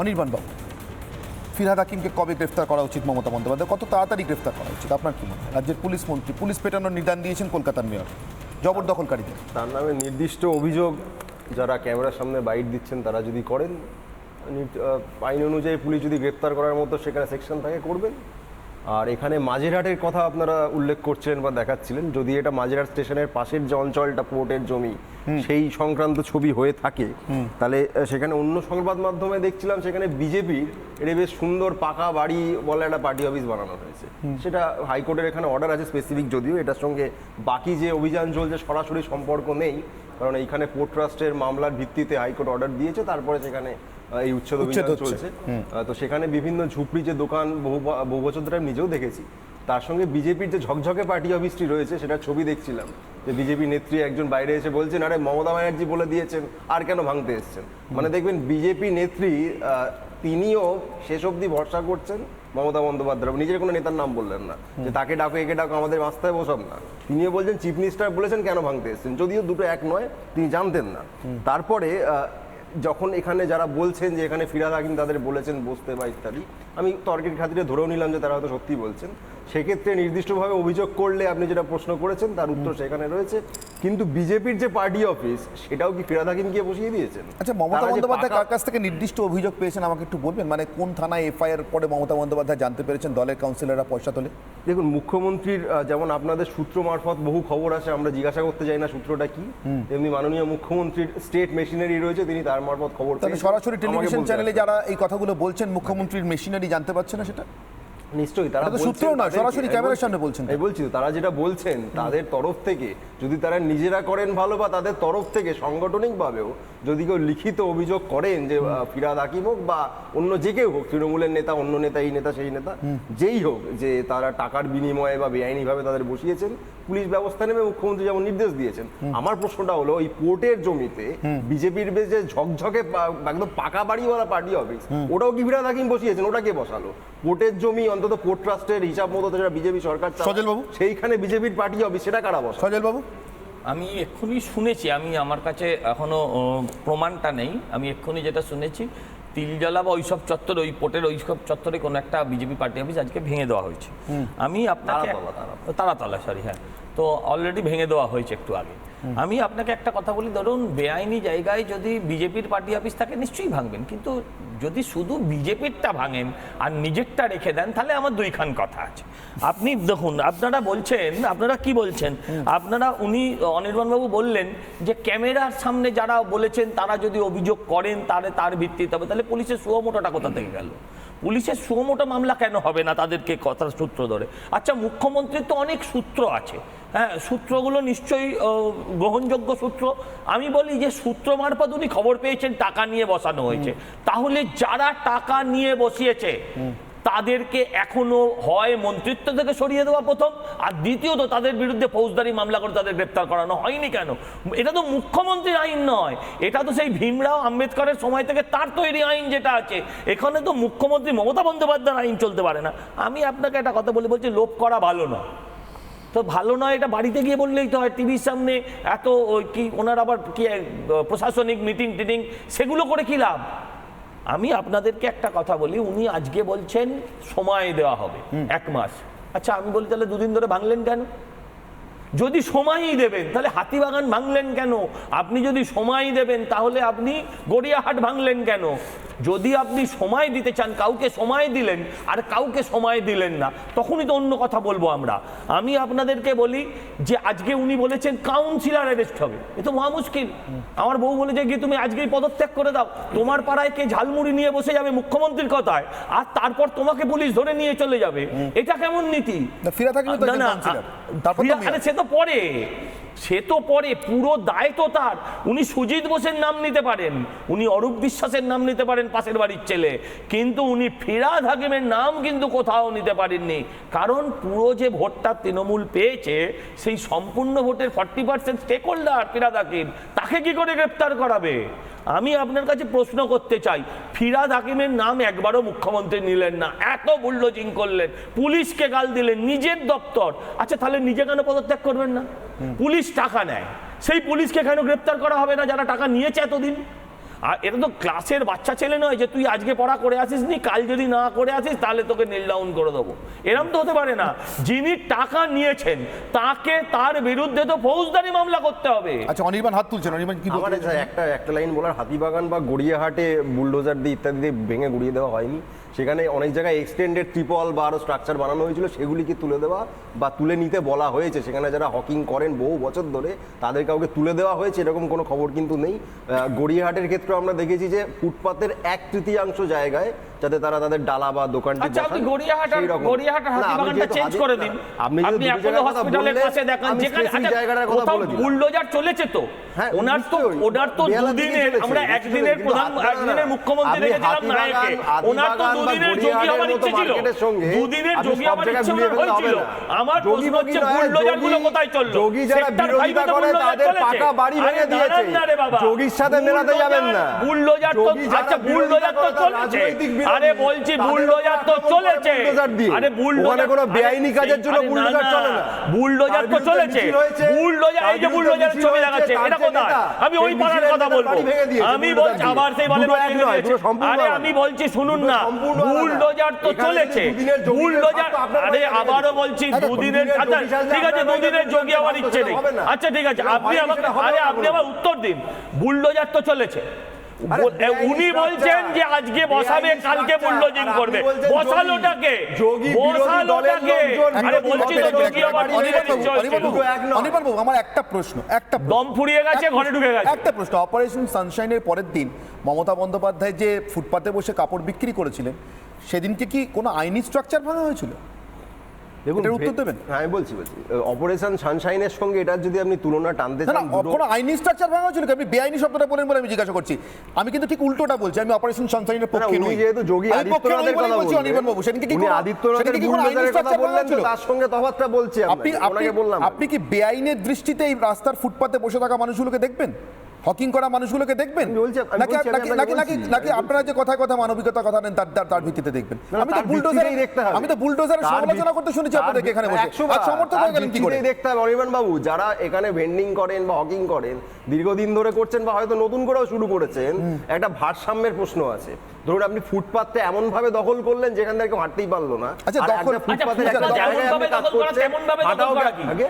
অনির্বাণ বাবু, ফিরহাদ হাকিমকে কবে গ্রেফতার করা উচিত মমতা বন্দ্যোপাধ্যায়? কত তাড়াতাড়ি গ্রেফতার করা উচিত? আপনার কি মনে রাজ্যের পুলিশ মন্ত্রী, পুলিশ পেটানোর নিদান দিয়েছেন কলকাতার মেয়র। জবরদখলকারীদের। তার নামে নির্দিষ্ট অভিযোগ, যারা ক্যামেরার সামনে বাইট দিচ্ছেন, তারা যদি করেন আইন অনুযায়ী পুলিশ যদি গ্রেপ্তার করার মতো সেখানে সেকশন থাকে, করবেন। আর এখানে মাঝেরহাটের কথা আপনারা উল্লেখ করছিলেন বা দেখাচ্ছিলেন। যদি এটা মাঝেরহাট স্টেশনের পাশের যে অঞ্চলটা পোর্টের জমি সেই সংক্রান্ত ছবি হয়ে থাকে তাহলে সেখানে অন্য সংবাদ মাধ্যমে দেখছিলাম সেখানে বিজেপির এটা বেশ সুন্দর পাকা বাড়ি বলে একটা পার্টি অফিস বানানো হয়েছে। সেটা হাইকোর্টের এখানে অর্ডার আছে স্পেসিফিক যদিও এটার সঙ্গে বাকি যে অভিযান চলছে সরাসরি সম্পর্ক নেই। কারণ এইখানে পোর্ট ট্রাস্টের মামলার ভিত্তিতে হাইকোর্ট অর্ডার দিয়েছে তারপরে সেখানে এই উচ্ছেদ উচ্ছেদ অভিযান চলছে। তো সেখানে বিভিন্ন ঝুপড়ি যে দোকান বহু বহু বছর ধরে আমি নিজেও দেখেছি তার সঙ্গে বিজেপির যে ঝকঝকে পার্টি অফিসটি রয়েছে সেটা ছবি দেখছিলাম। যে বিজেপি নেত্রী একজন বাইরে এসে বলছেন আরে মমতা ব্যানার্জি বলে দিয়েছেন আর কেন ভাঙতে এসছেন? মানে দেখবেন বিজেপি নেত্রী আহ, তিনিও শেষ অবধি ভরসা করছেন মমতা বন্দ্যোপাধ্যায় নিজের কোনো নেতার নাম বললেন না। যে তাকে ডাকো একে ডাকো আমাদের মাস্তায় বসব না। তিনিও বলছেন চিফ মিনিস্টার বলেছেন কেন ভাঙতে এসছেন? যদিও দুটো এক নয় তিনি জানতেন না। তারপরে যখন এখানে যারা বলছেন যে এখানে ফিরাদ হাকিম তাদের বলেছেন বসতে বা ইত্যাদি, আমি তর্কের খাতিরে ধরেও নিলাম যে তারা হয়তো সত্যি বলছেন। সেক্ষেত্রে নির্দিষ্টভাবে অভিযোগ করলে আপনি যেটা প্রশ্ন করেছেন, তার উত্তর সেখানে রয়েছে। কিন্তু বিজেপির যে পার্টি অফিস সেটাও কি ফিরাদ হাকিম গিয়ে বসিয়ে দিয়েছেন? আচ্ছা মমতা বন্দ্যোপাধ্যায় কার কাছ থেকে নির্দিষ্ট অভিযোগ পেয়েছেন আমাকে একটু বলবেন? মানে কোন থানায় এফআইআর পরে মমতা বন্দ্যোপাধ্যায় জানতে পেরেছেন দলের কাউন্সিলররা পয়সা তোলে? দেখুন মুখ্যমন্ত্রীর যেমন আপনাদের সূত্র মারফত বহু খবর আসে আমরা জিজ্ঞাসা করতে যাই না সূত্রটা কি। তেমনি মাননীয় মুখ্যমন্ত্রীর স্টেট মেশিনারি রয়েছে তিনি তার মারফত খবর তাহলে সরাসরি টেলিভিশন চ্যানেলে যারা এই কথাগুলো বলছেন মুখ্যমন্ত্রীর মেশিনারি জানতে পারছে না সেটা? নিশ্চয়ই তারা সূত্রও নয়, সরাসরি ক্যামেরার সামনে বলছেন আমি বলছি তারা যেটা বলছেন তাদের তরফ থেকে যদি তারা নিজেরা করেন ভালো বা তাদের তরফ থেকে সাংগঠনিকভাবেও যদি কেউ লিখিত অভিযোগ করেন যে ফিরাদ হাকিম হোক বা অন্য যে কেউ হোক তৃণমূলের নেতা অন্য নেতা এই নেতা সেই নেতা যেই হোক যে তারা টাকার বিনিময়ে বা বেআইনিভাবে তাদের বসিয়েছেন পুলিশ ব্যবস্থা নেবে মুখ্যমন্ত্রী যেমন নির্দেশ দিয়েছেন। আমার প্রশ্নটা হলো এই পোর্টের জমিতে বিজেপির যে ঝকঝকে একদম পাকা বাড়িওয়ালা পার্টি অফিস ওটাও কি ফিরাদ হাকিম বসিয়েছেন? ওটা কে বসালো? পোর্টের জমি অন্তত পোর্ট ট্রাস্টের হিসাব মতো যেটা বিজেপি সরকার সজল বাবু? সেইখানে বিজেপির পার্টি হবে সেটা কারা বসে সজল বাবু? আমি এক্ষুনি শুনেছি আমি আমার কাছে এখনও প্রমাণটা নেই আমি এক্ষুনি যেটা শুনেছি তিলজলা বা ওইসব চত্বর ওই পোটের ওইসব চত্বরে কোনো একটা বিজেপি পার্টি অফিস আজকে ভেঙে দেওয়া হয়েছে। আমি আপনাকে। তারাতলা সরি হ্যাঁ। তো অলরেডি ভেঙে দেওয়া হয়েছে একটু আগে। আমি আপনাকে একটা কথা বলি ধরুন বেআইনি জায়গায় যদি বিজেপির পার্টি অফিস থাকে নিশ্চয়ই ভাঙবেন কিন্তু যদি শুধু বিজেপিরটা ভাঙেন আর নিজেরটা রেখে দেন তাহলে আমার দুইখান কথা আছে। আপনি দেখুন আপনারা বলছেন আপনারা কি বলছেন? আপনারা উনি অনির্বাণবাবু বললেন যে ক্যামেরার সামনে যারা বলেছেন তারা যদি অভিযোগ করেন তাহলে তার ভিত্তিতে হবে। তাহলে পুলিশের সুয়মোটোটা কোথা থেকে গেল? পুলিশের সুমোটা মামলা কেন হবে না তাদেরকে কথার সূত্র ধরে? আচ্ছা মুখ্যমন্ত্রীর তো অনেক সূত্র আছে। হ্যাঁ সূত্রগুলো নিশ্চয়ই গ্রহণযোগ্য সূত্র। আমি বলি যে সূত্র মারফত উনি খবর পেয়েছেন টাকা নিয়ে বসানো হয়েছে। তাহলে যারা টাকা নিয়ে বসিয়েছে তাদেরকে এখনও হয় মন্ত্রিত্ব থেকে সরিয়ে দেওয়া প্রথম, আর দ্বিতীয়ত তাদের বিরুদ্ধে ফৌজদারি মামলা করে তাদের গ্রেপ্তার করানো হয়নি কেন? এটা তো মুখ্যমন্ত্রীর আইন নয়, এটা তো সেই ভীমরাও আম্বেদকরের সময় থেকে তার তৈরি আইন যেটা আছে। এখানে তো মুখ্যমন্ত্রী মমতা বন্দ্যোপাধ্যায়ের আইন চলতে পারে না। আমি আপনাকে একটা কথা বলে, বলছি লোভ করা ভালো না তো ভালো নয় এটা বাড়িতে গিয়ে বললেই তো হয়, টিভির সামনে এত ওই কি, ওনার আবার কি প্রশাসনিক মিটিং টিটিং সেগুলো করে কি লাভ? আমি আপনাদেরকে একটা কথা বলি উনি আজকে বলছেন সময় দেওয়া হবে এক মাস। আচ্ছা আমি বলি তাহলে দুদিন ধরে ভাঙলেন কেন? যদি সময়ই দেবেন তাহলে হাতিবাগান ভাঙলেন কেন? আপনি যদি সময়ই দেবেন তাহলে আপনি গড়িয়াহাট ভাঙলেন কেন? যদি আপনি সময় দিতে চান কাউকে সময় দিলেন আর কাউকে সময় দিলেন না তখনই তো অন্য কথা বলব আমরা। আমি আপনাদেরকে বলি যে আজকে উনি বলেছেন কাউন্সিলর অ্যারেস্ট হবে। এ তো মহা মুশকিল। আমার বউ বলেছে গিয়ে তুমি আজকেই পদত্যাগ করে দাও। তোমার পাড়ায় কে ঝালমুড়ি নিয়ে বসে যাবে মুখ্যমন্ত্রীর কথায় আর তারপর তোমাকে পুলিশ ধরে নিয়ে চলে যাবে। এটা কেমন নীতি? হাকিমও তো না, সে তো পরে সে তো পরে, পুরো দায় তো তার। উনি সুজিত বোসের নাম নিতে পারেন, উনি অরূপ বিশ্বাসের নাম নিতে পারেন পাশের বাড়ির ছেলে। কিন্তু উনি ফিরাদ হাকিমের নাম কিন্তু কোথাও নিতে পারেননি। কারণ পুরো যে ভোটটা তৃণমূল পেয়েছে, সেই সম্পূর্ণ ভোটের forty percent stake holder Firhad Hakim. তাকে কি করে গ্রেপ্তার করাবে? আমি আপনার কাছে প্রশ্ন করতে চাই, ফিরাদ হাকিমের নাম একবারও মুখ্যমন্ত্রী নিলেন না। এত বুল্ডোজিং করলেন, পুলিশকে গাল দিলেন, নিজের দপ্তর। আচ্ছা তাহলে নিজে কেন পদত্যাগ করবেন না? পুলিশ টাকা নেয়। সেই পুলিশকে কেন গ্রেপ্তার করা হবে না? যারা টাকা নিয়েছে এতদিন। আর এটা তো ক্লাসের বাচ্চা ছেলে নয় যে তুই আজকে পড়া করে আসিস নি কাল যদি না করে আসিস তাহলে তোকে নীল ডাউন করে দেবো। এরম তো হতে পারে না। যিনি টাকা নিয়েছেন তাকে তার বিরুদ্ধে তো ফৌজদারি মামলা করতে হবে। আচ্ছা অনির্বাণ হাত তুলছেন অনির্বাণ কি বলতে একটা একটা লাইন বলার হাতিবাগান বা গড়িয়াহাটে বুলডোজার দিয়ে ইত্যাদি দিয়ে ভেঙে গুড়িয়ে দেওয়া হয়নি। সেখানে অনেক জায়গায় এক্সটেন্ডেড ট্রিপল বা আরও স্ট্রাকচার বানানো হয়েছিল সেগুলিকে তুলে দেওয়া বা তুলে নিতে বলা হয়েছে? সেখানে যারা হকিং করেন বহু বছর ধরে, তাদের কাউকে তুলে দেওয়া হয়েছে? এরকম কোনো খবর কিন্তু নেই। গড়িয়াহাটের ক্ষেত্রে আমরা দেখেছি যে ফুটপাতের এক তৃতীয়াংশ জায়গায় যাতে তারা তাদের ডালা বা দোকানটি আচ্ছা আপনি বসান, গড়িয়াহাটার সেই রকম। গড়িয়াহাটার না, আমি হাতিবাগানটা চেঞ্জ করে দিন। আপনি আপনি অ্যাপোলো হসপিটালের কাছে দেখান যেখানে আচ্ছা, জায়গাটার কথা বলে দিলাম। বুলডোজার চলেছে তো? হ্যাঁ, ওনার তো ওনার তো দুদিনের আমরা একদিনের কিন্তু প্রধান একদিনের মুখ্যমন্ত্রী হাতিবাগান- নায়কে ওনার তো দুদিনের যোগী ইচ্ছে ছিল। দুদিনের যোগী ইচ্ছে হয়েছিল। আমার প্রশ্ন হচ্ছে বুলডোজারগুলো কোথায় চলল? যোগী যারা বিরোধিতা করে তাদের পাকা বাড়ি ভেঙে দিয়েছে। যোগীর সাথে মেলাতে যাবেন না। বুলডোজার তো আচ্ছা বুলডোজার তো চলেছে আরে বলছি বুলডোজার তো চলেছে। আরে বুলডোজার কোনো বেআইনি কাজের জন্য বুলডোজার চলে না। বুলডোজার তো চলেছে। বুলডোজার এই যে বুলডোজার ছবি তার এটা কোথায়? আমি ওই পাড়ার কথা বলব। আমি বলছি আবার সেই বালে আরে আমি বলছি শুনুন না। বুলডোজার তো চলেছে। বুলডোজার আরে আবারও বলছি আরে দুদিনের দুদিনের আচ্ছা ঠিক আছে দুদিনের যোগী আমার ইচ্ছে নেই। আচ্ছা ঠিক আছে আপনি আমাকে আরে আপনি। আমার উত্তর দিন। বুলডোজার তো চলেছে। উনি বলছেন যে আজকে বসাবে কালকে বুলডোজিং করবে। বসালোটাকে যোগী বসালোটাকে। আরে বলছি তো যোগী আবার। অনির্বাণ বাবু, আমার একটা প্রশ্ন একটা দম ফুরিয়ে গেছে ঘরে ঢুকে গেছে। একটা প্রশ্ন। অপারেশন সানশাইনের পরের দিন মমতা বন্দ্যোপাধ্যায় যে ফুটপাতে বসে কাপড় বিক্রি করেছিলেন সেদিনকে কি কোনো আইনি স্ট্রাকচার ভাঙা হয়েছিল? দেখুন উত্তর দেবেন? হ্যাঁ আমি বলছি বলছি। অপারেশন সানশাইনের সঙ্গে এটার যদি আপনি তুলনা টানতে চান কোনো আইনি স্ট্রাকচার ভাঙা হয়েছিল আপনি বেআইনি শব্দটা বলেন বলে আমি জিজ্ঞাসা করছি। আমি কিন্তু ঠিক উল্টোটা বলছি আমি অপারেশন সানশাইনের পক্ষে নই। যেহেতু যোগী আদিত্যনাথের কথা বলছি অনির্বাণ বাবু সেদিনকে কি আদিত্যনাথের কথা বললেন তার সঙ্গে তফাৎটা বলছি আপনি আপনি আপনি বললাম। আপনি কি বেআইনের দৃষ্টিতে এই রাস্তার ফুটপাতে বসে থাকা মানুষগুলোকে দেখবেন? হকিং করা মানুষগুলোকে দেখবেন? নাকি নাকি নাকি নাকি আপনারা যে কথায় কথা মানবিকতা কথা নেন তার তার- ভিত্তিতে দেখবেন। আমি তো বুলডোজার। আমি তো বুলডোজারের সমালোচনা করতে শুনেছি তার আপনাদেরকে এখানে বসে। আর বার। সমর্থক হয়ে গেলেন কি করে? দেখতে হবে অনির্বাণ বাবু যারা এখানে ভেন্ডিং করেন বা হকিং করেন দীর্ঘদিন ধরে করছেন বা হয়তো নতুন করেও শুরু করেছেন একটা ভারসাম্যের প্রশ্ন আছে। ধরুন আপনি ফুটপাথটা এমন ভাবে দখল করলেন যেখান থেকে কেউ হাঁটতেই পারল না। আচ্ছা, দখল- একটা ফুটপাথের আচ্ছা, একটা ফুটপাত জায়গায় আপনি ভাবে কাজ দখল করা, করছেন, হাঁটাও কি? আগে?